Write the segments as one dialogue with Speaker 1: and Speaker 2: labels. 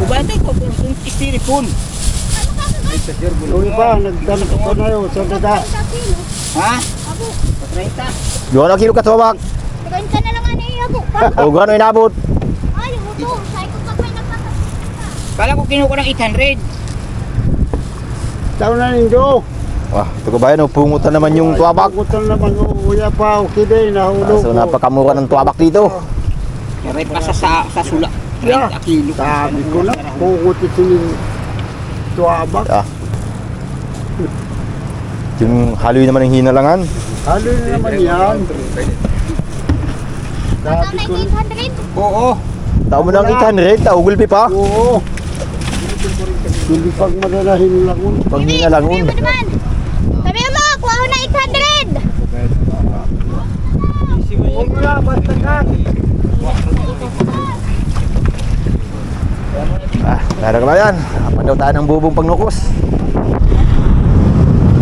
Speaker 1: Kubate ko kung kung istiripon.
Speaker 2: Yung iba, nagdala ko pa na yun sa dada.
Speaker 1: Ha? Patrenta.
Speaker 3: Yung na kilo katubak.
Speaker 4: Tagain ka na lang ano yung abo.
Speaker 3: O gano'n inabot.
Speaker 4: Ay, yung ito. Sabi ko pa may nagkakasita.
Speaker 1: Kala ko kinuha ko ng 800.
Speaker 2: Taon na nindo.
Speaker 3: Ah, ito kabayan, oh, pungutan naman yung tuwabak.
Speaker 2: Bagutan naman, uya pa, okay din,
Speaker 3: Ah,
Speaker 2: nahulog
Speaker 3: so
Speaker 2: ko.
Speaker 3: napakamura ng tuwabak dito.
Speaker 1: Kaya pa sa, sa, sa sula. 30
Speaker 2: Yeah.
Speaker 1: kilo.
Speaker 2: Sabi ko na, kukutit yung tuwabak.
Speaker 3: Ah. Yung haloy naman ng hinalangan.
Speaker 2: Halo na naman yan. Sabi ko
Speaker 4: yung
Speaker 2: na,
Speaker 4: 800.
Speaker 1: Oo.
Speaker 3: Tao mo ng 800, tao gulpi pa.
Speaker 2: oo. Hindi pag madalahin lang ko.
Speaker 3: Pag
Speaker 4: naman. Sabi mo, kuha ko na 800.
Speaker 2: Huwag mo na, basta ka.
Speaker 3: Ah, nara kabayan. Apan daw tayo ng bubong pagnukos.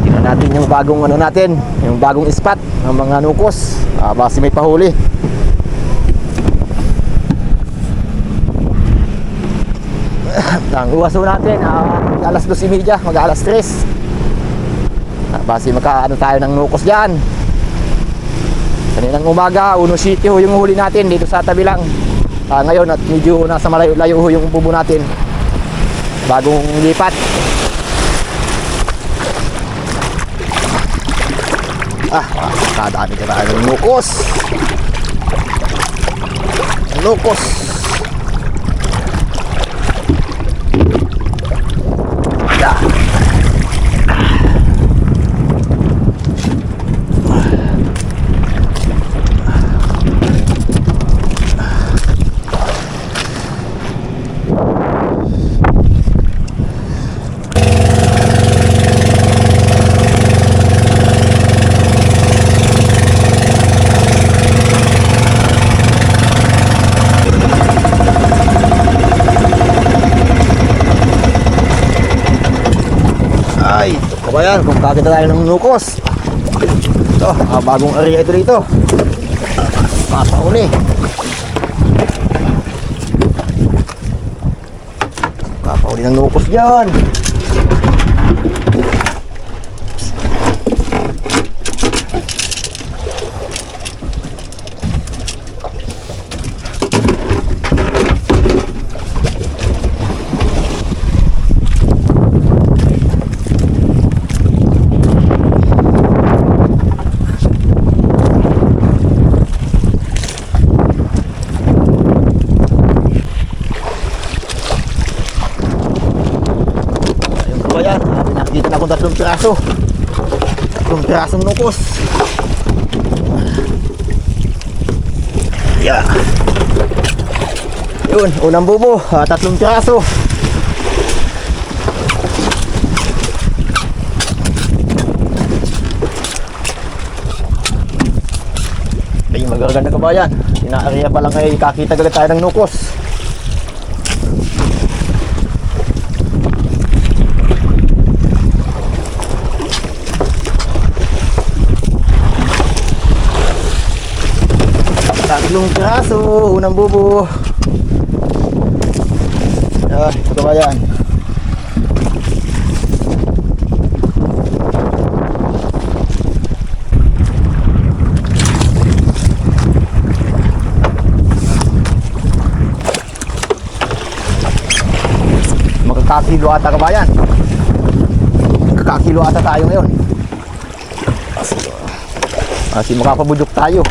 Speaker 3: Tingnan natin yung bagong ano natin, yung bagong spot ng mga nukos. Ah, base may pahuli. Ang uwaso natin, ah, alas 2.30, mag alas 3. Ah, base makaano tayo ng nukos dyan. Kaninang umaga, Uno City ho yung huli natin dito sa tabi lang. Ah, ngayon at medyo nasa malayo-layo yung bubo natin. Bagong lipat. Ah, kadami ka tayo ng nukos. Nukos. Yeah. Ay, ito ba yan? Kung kakita tayo ng nukos. Ito, ah, bagong area ito dito. Papauli. Papauli ng nukos dyan. Ayun ko ba yan? Nakikita na akong tatlong piraso. Tatlong pirasong nukos. Yeah. Yun, unang bubo, ah, tatlong piraso. Ay, magaganda ka ba yan? Inaariya pa lang kayo, kakita agad tayo ng nukos. Tatlong piraso, unang bubo. Yan, ito ba yan? Magkakakilo ata ka ba yan? Magkakakilo ata tayo ngayon. Kasi, kasi makapabudok tayo.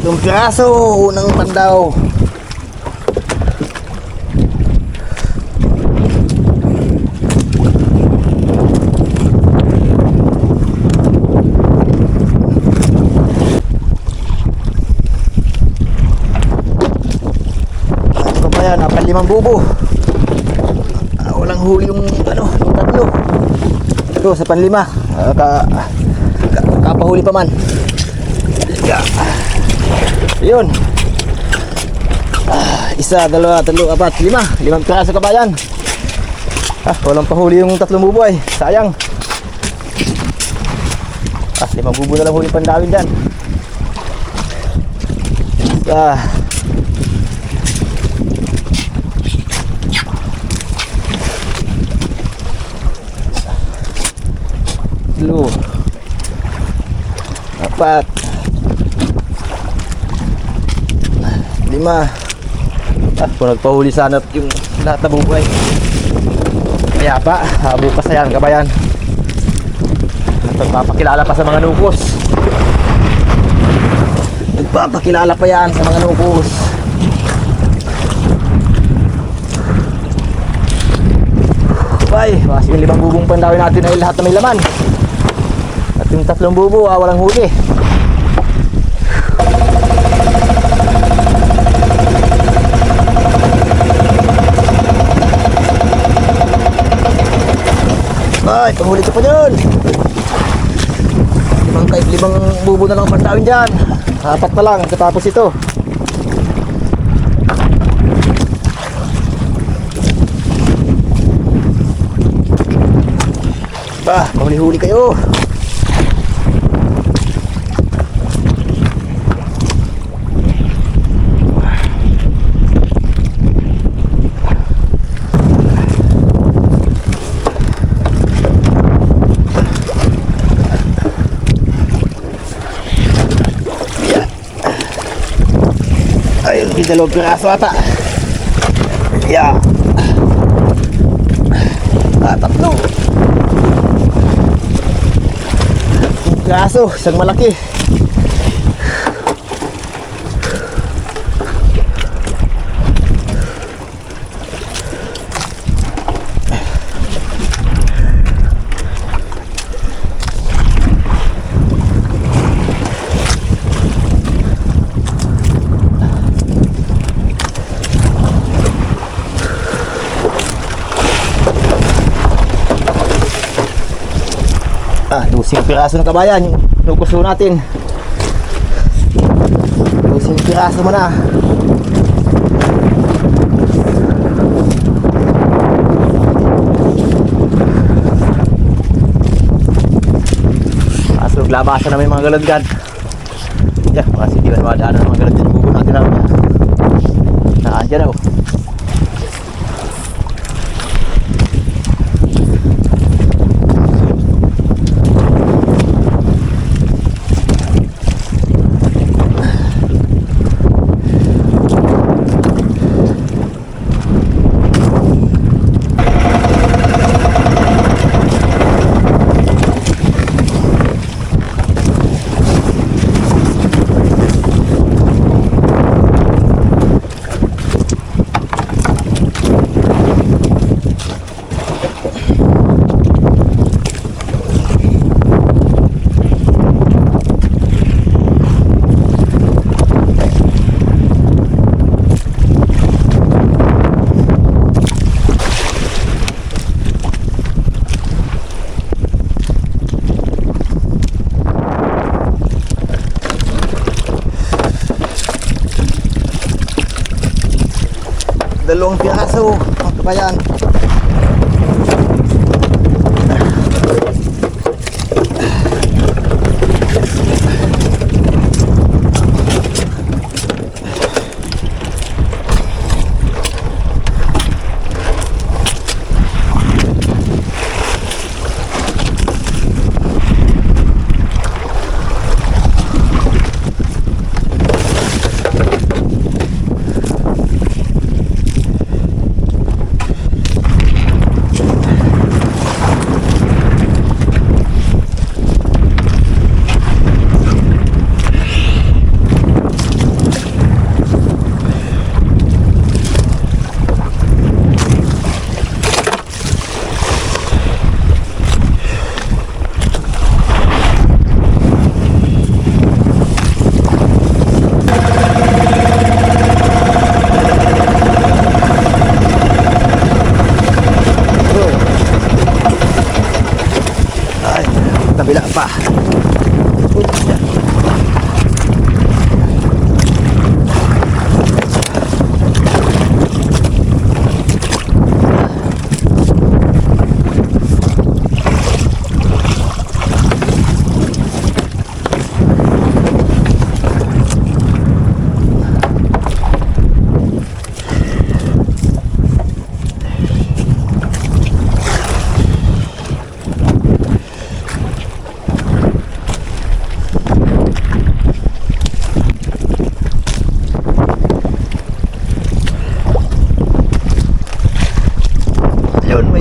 Speaker 3: Yung piraso, unang pandaw. Pa yan, apat limang bubo. Ah, walang huli yung ano, yung tatlo. Ito sa panlima. Ah, ka, ka, kapahuli pa man. Yeah. Yun. Ah, isa, dalawa, tatlo, apat, lima. Limang piraso kabayan. Ah, walang pahuli yung tatlong buboy. Sayang. Ah, limang bubo na lang huli pandawin dyan. Ah. Tatlo. Apat. Lima. Ah, kung nagpahuli sana yung lahat na bubuhay. Kaya pa, ah, bukas na yan, kabayan. At Nagpapakilala pa sa mga nukos. Nagpapakilala pa yan sa mga nukos. Bye, mga sige limang bubong pandawin natin ay lahat na may laman. At yung tatlong bubo, ah, walang huli. Ay, panghuli ka pa dyan. Limang kahit limang bubo na lang ang pandawin dyan. Apat pa lang, katapos ito. Ba, mahuli-huli kayo. Dalawang piraso ata. Yeah. Ah, tatlo. Yung piraso, isang malaki. Ah, dusing piraso ng kabayan. Yung nukuso natin. Dusing piraso mo na. Kaso naglabasan na may mga galadgad. Yan, mga hindi ba namadaanan ng mga galadgad. Bubo natin na. Naandyan na oh. Dalawang piraso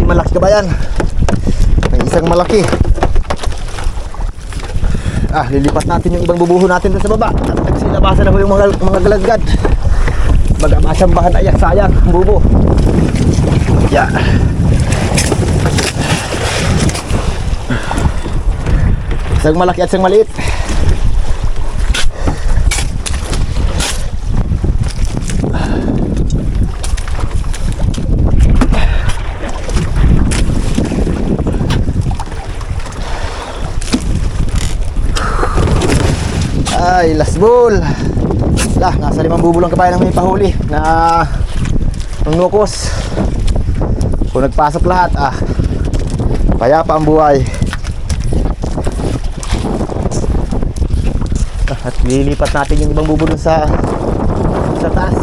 Speaker 3: mga kabayan. May isang malaki. Ah, lilipat natin yung ibang bubuho natin sa baba. At nagsilabasan na ho yung mga, mga galagad. Baga masambahan ayak sayang ang bubo. Yeah. Isang malaki at isang maliit. Ay, last ball. Lah, nasa limang bubo lang kabayan ang may pahuli na nukos. Kung nagpasok lahat, ah, kaya pa ang buhay. Ah, At lilipat natin yung ibang bubo dun sa sa taas.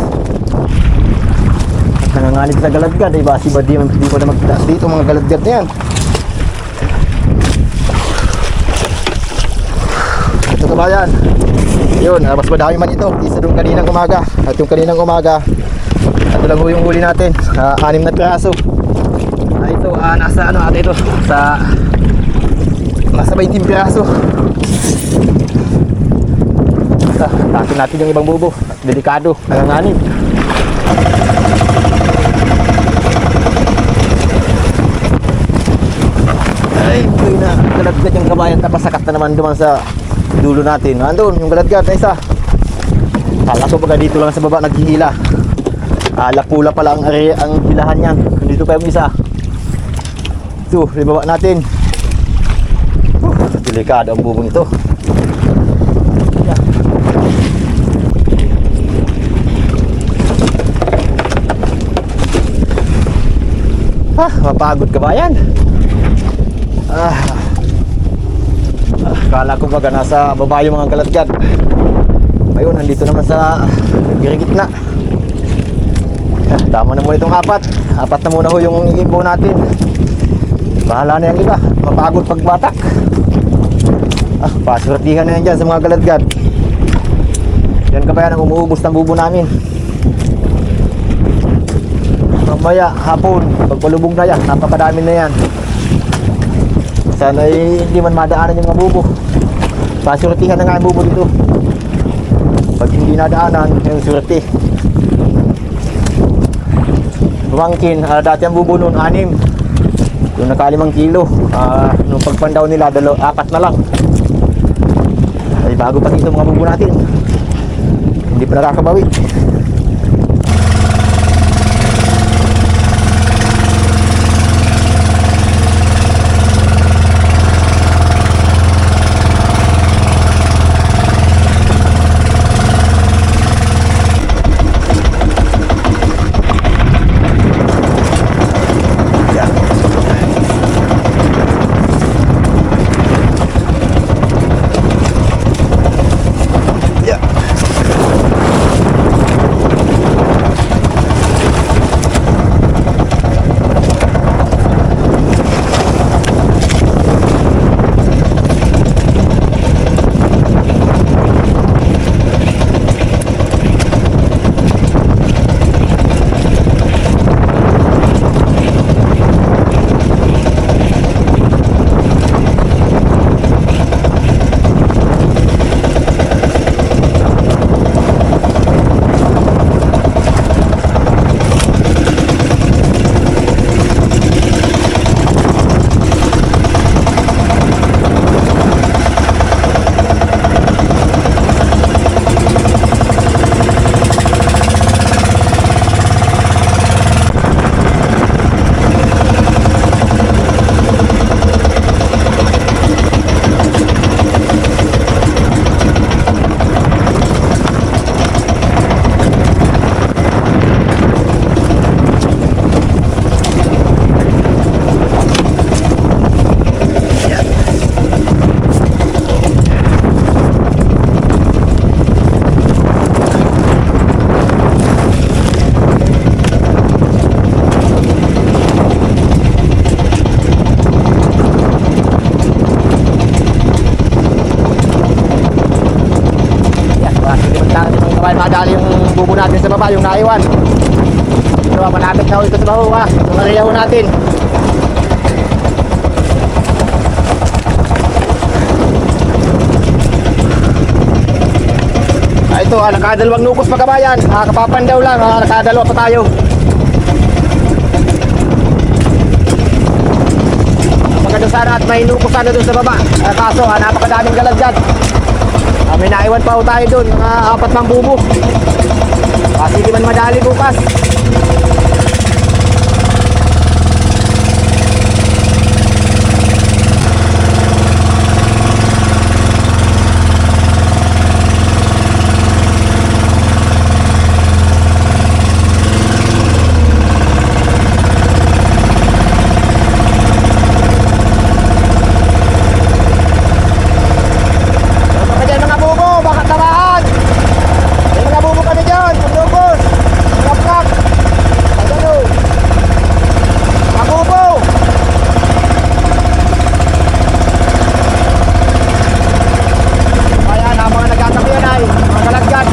Speaker 3: At nanganganib sa galadgad, eh, basi ba di, di ko na magtaas dito mga galadgad na yan. Ito kabayan. Yun, ah, mas madami man ito. Isa doon kaninang umaga. At yung kaninang umaga, ito lang yung huli natin. Ah, anim na piraso. Ah, ito, ah, nasa ano ate ito? Sa nasa 20 piraso. Ah, takin natin yung ibang bubo. Delikado, nanganganib. Ay, na. Galagad yung kabayan tapos sakat na naman duman sa dulo natin. Andun, yung galagad na isa. Kala ko baga dito lang sa baba naghihila. Ala pula pala ang area, ang hilahan niyan. Dito pa yung isa. Ito, ibaba natin. Uh, delikado ang bubong ito. Ah, mapagod ka ba yan? Ah, ah, kala ko baga nasa baba yung mga galatgad. Ngayon, nandito naman sa girigit na. Tama na muna itong apat. Apat na muna ho yung imbo natin. Bahala na yung iba. Mapagod pagbatak. Ah, paswertihan na yan dyan sa mga galatgad. Yan ka ba yan ang umuubos ng bubo namin. Mamaya, hapon, pagpalubog na yan, napakadami na yan. Sana ay hindi man madaanan yung mga bubo. Pasurtihan na nga ang bubo dito. Pag hindi nadaanan, yung surti. Bumangkin, ah, dati ang bubo noon, anim. Yung nakalimang kilo. Ah, nung pagpandaw nila, dalo, apat na lang. Ay bago pa dito mga bubo natin. Hindi pa nakakabawi. bubo natin sa baba yung naiwan. So malapit na ito sa baho ha? So nariyaw natin. Ah, ito ha nakadalawang nukos mga kabayan. Ha kapapandaw lang ha nakadalawa pa tayo. Maganda sana at may nukos sana dun sa baba. Ah, kaso ha napakadaming galag dyan. Ah, may naiwan pa ho tayo doon, mga apat ng bubo. Ah, sige man madali bukas. Baka dyan mga bubo, baka taraan. May mga bubo kami dyan, pagdugos. Mga prak. Magano. Mga bubo. Ayan, ang mga nagkatabi yan ay mga kalagyan.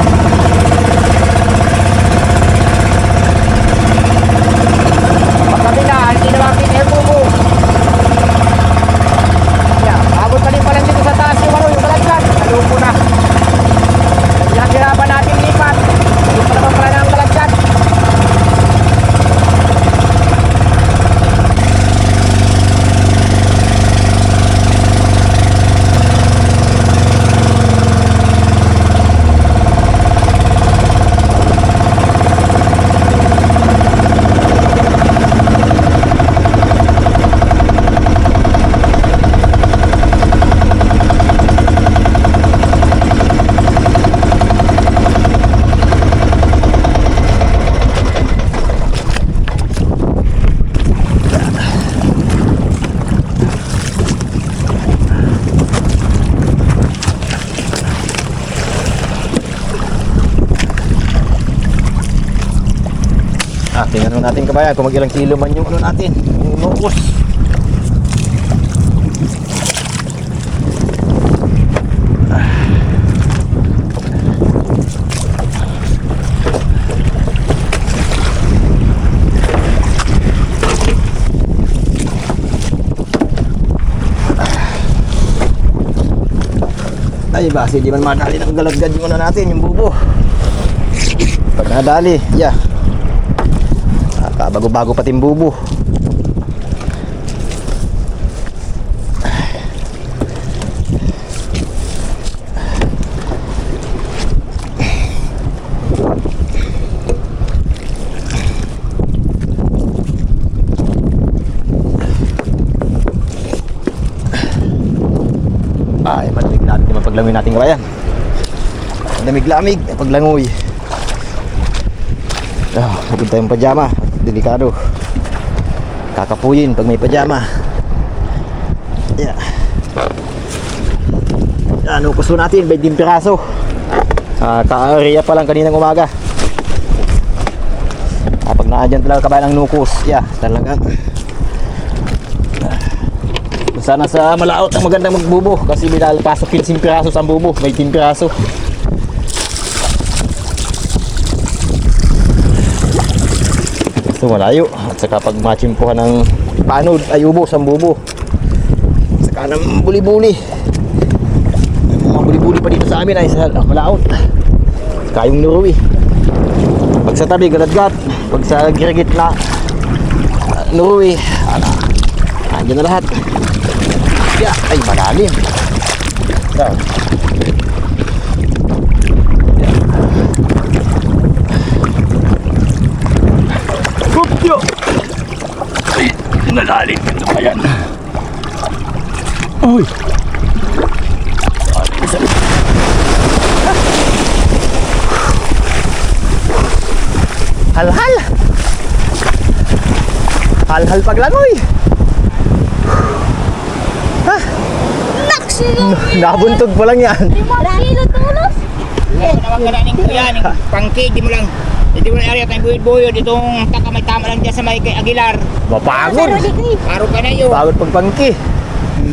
Speaker 3: Pagkabi na, hindi na makita yung bubo. Yeah, abot pa rin pala dito sa taas yung ano, yung balagyan. Nalupo na. Pinaghirapan natin lipat. Hindi pa naman pala ng balagyan. Tingnan natin kabayan kung mag-ilang kilo man yung ano natin. Yung nukos. Ay, basi di man madali ng galagad yung ano natin, yung bubo. Pag nadali, yeah. Nakabago-bago pati bubo. Ay, malamig natin yung paglangoy natin kabayan. Lamig-lamig, paglangoy. Ah, huwag tayong pajama. Delikado. Kakapuyin pag may pajama. Yeah. Ano kusto natin? 20 piraso. Ah, ka-area pa lang kaninang umaga. Ah, pag naadyan talaga kabayan ng nukos. Yeah, talaga. Sana sa malaot ang magandang magbubo kasi binalpasok 15 piraso sa bubo, may 10 piraso. So malayo at saka pag machimpuhan ng panod ay ubos ang bubo. Saka ng buli-buli. Mga buli-buli pa dito sa amin ay sa malaot. Saka yung nuruwi. Pag sa tabi galadgat, pag sa girigit na uh, nuruwi, ano, andyan na lahat. Yeah, ay malalim. Yeah. Nalalim ito pa yan. Uy! Hal-hal! Hal-hal paglangoy!
Speaker 4: Naksilo!
Speaker 3: Nabuntog pa lang yan.
Speaker 4: Lima kilo tulos!
Speaker 1: Yan, tawag ka na ng kuya, ng pangki, di mo lang. Hindi mo na area tayong buyod-buyod. Itong taka may tama lang dyan sa may kay Aguilar.
Speaker 3: Mapagod!
Speaker 1: Paro ka na yun.
Speaker 3: Pagod pagpangki.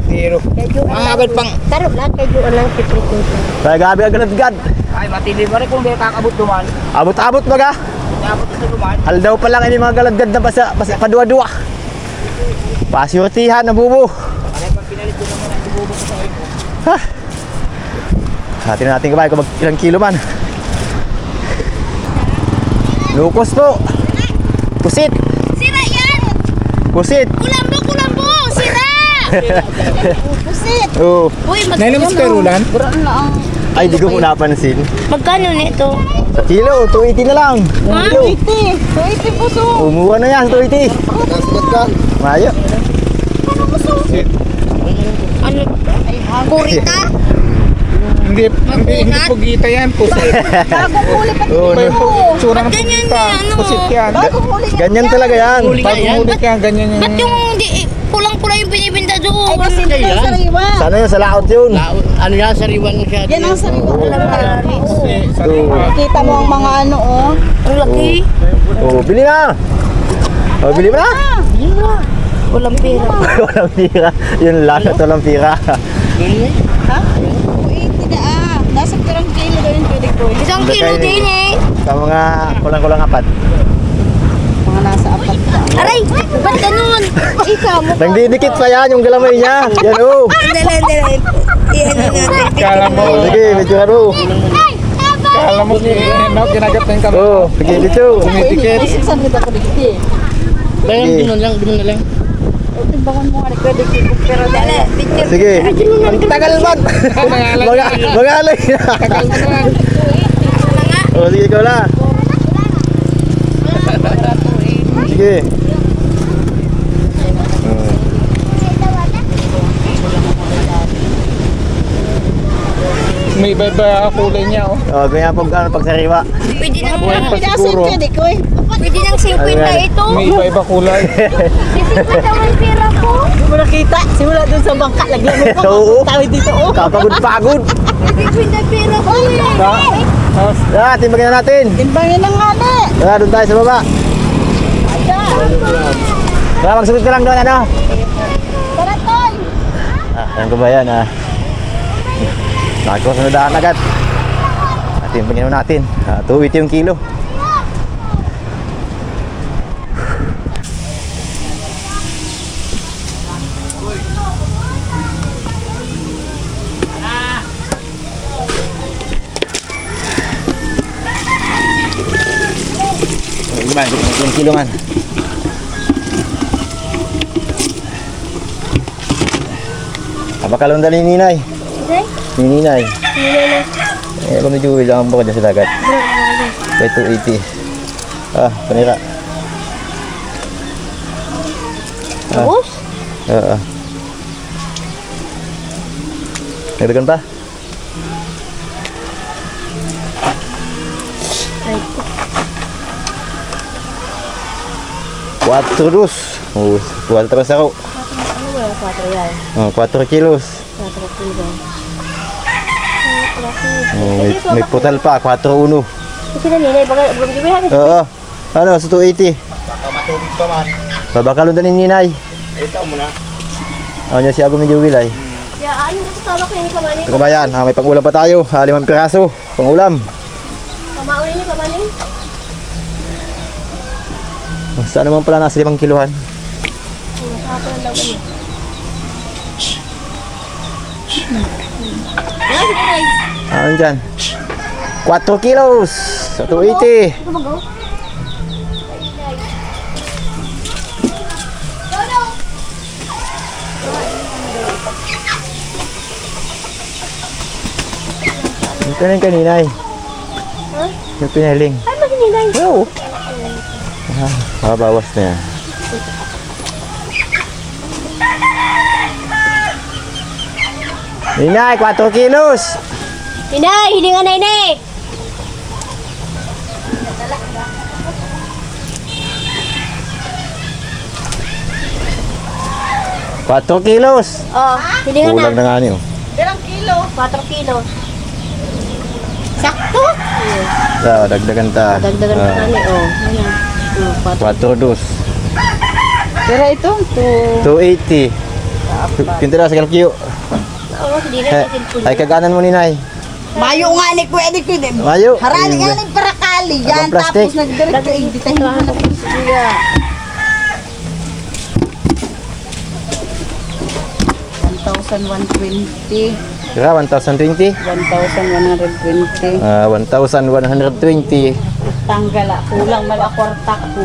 Speaker 1: Pero, mahagad pang,
Speaker 4: Taro lahat kayo lang kiprito.
Speaker 3: Kaya gabi agad-agad.
Speaker 1: ay matindi mo rin kung di kakabot duman.
Speaker 3: Abot-abot baga.
Speaker 1: Abot na duman.
Speaker 3: Hal daw pa lang ini mga galadgad na basa, basa padua-dua. Pasyurtihan na bubo.
Speaker 1: Ano pang pinalit ko naman ang bubo ko sa oil ko.
Speaker 3: Hatin natin kabay kung mag ilang kilo man. Lukos po. Pusit.
Speaker 4: Sira yan!
Speaker 3: Pusit.
Speaker 4: Kulambo, kulambo! Sira! Pusit!
Speaker 3: Oo.
Speaker 4: Uy, mag-
Speaker 1: Nailamos kay Rulan?
Speaker 3: Ay, di ko po napansin.
Speaker 4: Magkano nito?
Speaker 3: Sa kilo, 280 na lang.
Speaker 4: Ha? 280. 280 puso.
Speaker 3: Umuha na yan, 280.
Speaker 2: Nasulat ka.
Speaker 3: Mayo.
Speaker 4: Ano? Kurita?
Speaker 1: Hindi, hindi, hindi pugita yan. Pusit.
Speaker 3: Oo,
Speaker 1: Iba yung tsura ng
Speaker 4: Ganyan
Speaker 1: pugita.
Speaker 4: yan, ano?
Speaker 1: Pusit yan.
Speaker 3: Ganyan talaga yan.
Speaker 1: Huli ka, ganyan yung...
Speaker 4: Ba't yung di, pulang-pula yung binibinta doon?
Speaker 5: Ay, kasi ito yung sariwa.
Speaker 3: Sana yun, sa laot yun.
Speaker 2: Ano yan, sariwan siya.
Speaker 5: Yan ang sariwa.
Speaker 1: Kasi, sariwa.
Speaker 5: Kita mo ang mga ano, oh.
Speaker 4: Ang laki.
Speaker 3: Oo, bili na. Oh, bili mo na.
Speaker 4: Walang pera.
Speaker 3: walang pira. Yun lang, ito lang pira.
Speaker 5: Ha? 280 na ah. Nasa pirang kilo daw yung pwede ko.
Speaker 4: Isang kilo din eh.
Speaker 3: Sa mga kulang-kulang apat.
Speaker 5: Mga nasa apat na.
Speaker 4: Aray! Ba't ganun? Ikaw mo.
Speaker 3: Nagdidikit pa yan yung galamay niya. Yan oh.
Speaker 4: Dali, dali. Iyan na natin.
Speaker 1: Kala mo,
Speaker 3: sige, medyo ano.
Speaker 1: kala mo, no, ginagat na yung kamay.
Speaker 3: Oh, sige, dito.
Speaker 1: Tumitikit.
Speaker 5: Saan nito ko dito eh?
Speaker 2: Bayan,
Speaker 3: Sige.
Speaker 2: dinon lang, na lang.
Speaker 5: Timbangan mo nga pwede. Pero
Speaker 4: Dali.
Speaker 3: Sige. Ang tagal man.
Speaker 1: Nangalan
Speaker 3: Mga, mga alay.
Speaker 1: Tagal mo na.
Speaker 3: Oh, sige, ikaw na. Sige.
Speaker 1: May iba-iba kulay niya, oh.
Speaker 3: Oh, ganyan pag ano pag sariwa.
Speaker 4: Pwede nang,
Speaker 5: Pinasin
Speaker 1: siguro.
Speaker 5: pwede ko eh.
Speaker 4: pwede nang 50
Speaker 3: Ayan.
Speaker 4: ito.
Speaker 1: May iba-iba kulay.
Speaker 4: Sisipin naman pera ko.
Speaker 5: Hindi mo nakita. Simula dun sa bangka. Lagyan mo pa.
Speaker 3: Oo.
Speaker 5: Tawid dito oh.
Speaker 3: Kapagod-pagod.
Speaker 4: Sisipin na pera ko eh.
Speaker 1: Tapos,
Speaker 3: Ah, timbangin na natin.
Speaker 5: Timbangin lang nga na.
Speaker 3: Ah, doon tayo sa baba. Tara, magsulit ka lang doon, ano?
Speaker 5: Tara, Toy.
Speaker 3: Ah, ayan ko ba yan, ah? Nakakuha sa nadahan agad. Panginoon natin, ah, 280 yung kilo. Gimana? Yung kilo man. Abakalong dali ni Ninay.
Speaker 4: Okay?
Speaker 3: Ni Ninay. Eh, ako medyo lang ang bukod dyan sa dagat. By 280. Ah, panira. Ah.
Speaker 4: Boss?
Speaker 3: Oo. Nagdagan pa? Cuatro dos. Oh, cuatro sa ako.
Speaker 4: Ano ba yung 4 yan?
Speaker 3: Oh, 4 kilos.
Speaker 4: 4 kilo.
Speaker 3: Oh, may, may putal pa, 4-1.
Speaker 4: Kasi na nila, baka bumibigay
Speaker 3: Oo. Ano, sa 280. Babakalon din ni Ninay.
Speaker 2: Ito mo na.
Speaker 3: Ano niya si Ago medyo wilay.
Speaker 4: Ya, ano sa tawag ni Kamani?
Speaker 3: Ito kabayan, ah, may pang-ulam pa tayo. Ah, limang piraso, pang-ulam.
Speaker 4: Kamauli ni Kamani?
Speaker 3: Saan naman pala nasa limang kiluhan? Ano dyan? 4 kilos sa 280. Yung pinaling kanina eh. Yung pinaling.
Speaker 4: Ay, mahininay.
Speaker 3: Oo. Ah, bawas na yan. Ninay, 4 kilos.
Speaker 4: Inay, hiningan na inay.
Speaker 3: Quatro kilos.
Speaker 4: Oh, hiningan
Speaker 3: Kulang
Speaker 4: na.
Speaker 3: na nga niyo.
Speaker 5: Ilang kilo?
Speaker 4: 4 kilo. Sakto.
Speaker 3: So, dagdagan ta.
Speaker 4: Dagdagan na kami, oh. Ayan. Oh, pat-
Speaker 3: Quatro dos.
Speaker 5: Pero ito, to
Speaker 3: 280. Pinto na sa kalkiyo.
Speaker 4: Oo, hindi na
Speaker 3: Eh,
Speaker 4: natin puno.
Speaker 3: ay kaganan mo ninay.
Speaker 5: Mayo nga ni pwede ko din.
Speaker 3: Mayo.
Speaker 5: Harali nga ni para kali yan.
Speaker 3: Abang plastic.
Speaker 5: Tapos nagdirect ko editahin mo na kuya. One one twenty,
Speaker 3: Sira, 1,020.
Speaker 5: 1,120.
Speaker 3: Ah, 1,120.
Speaker 5: matanggal ah. Kulang malakwarta ko.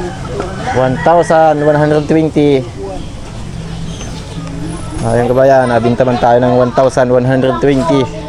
Speaker 3: 1,120. Ayun kabayan, nabinta man tayo ng 1,120.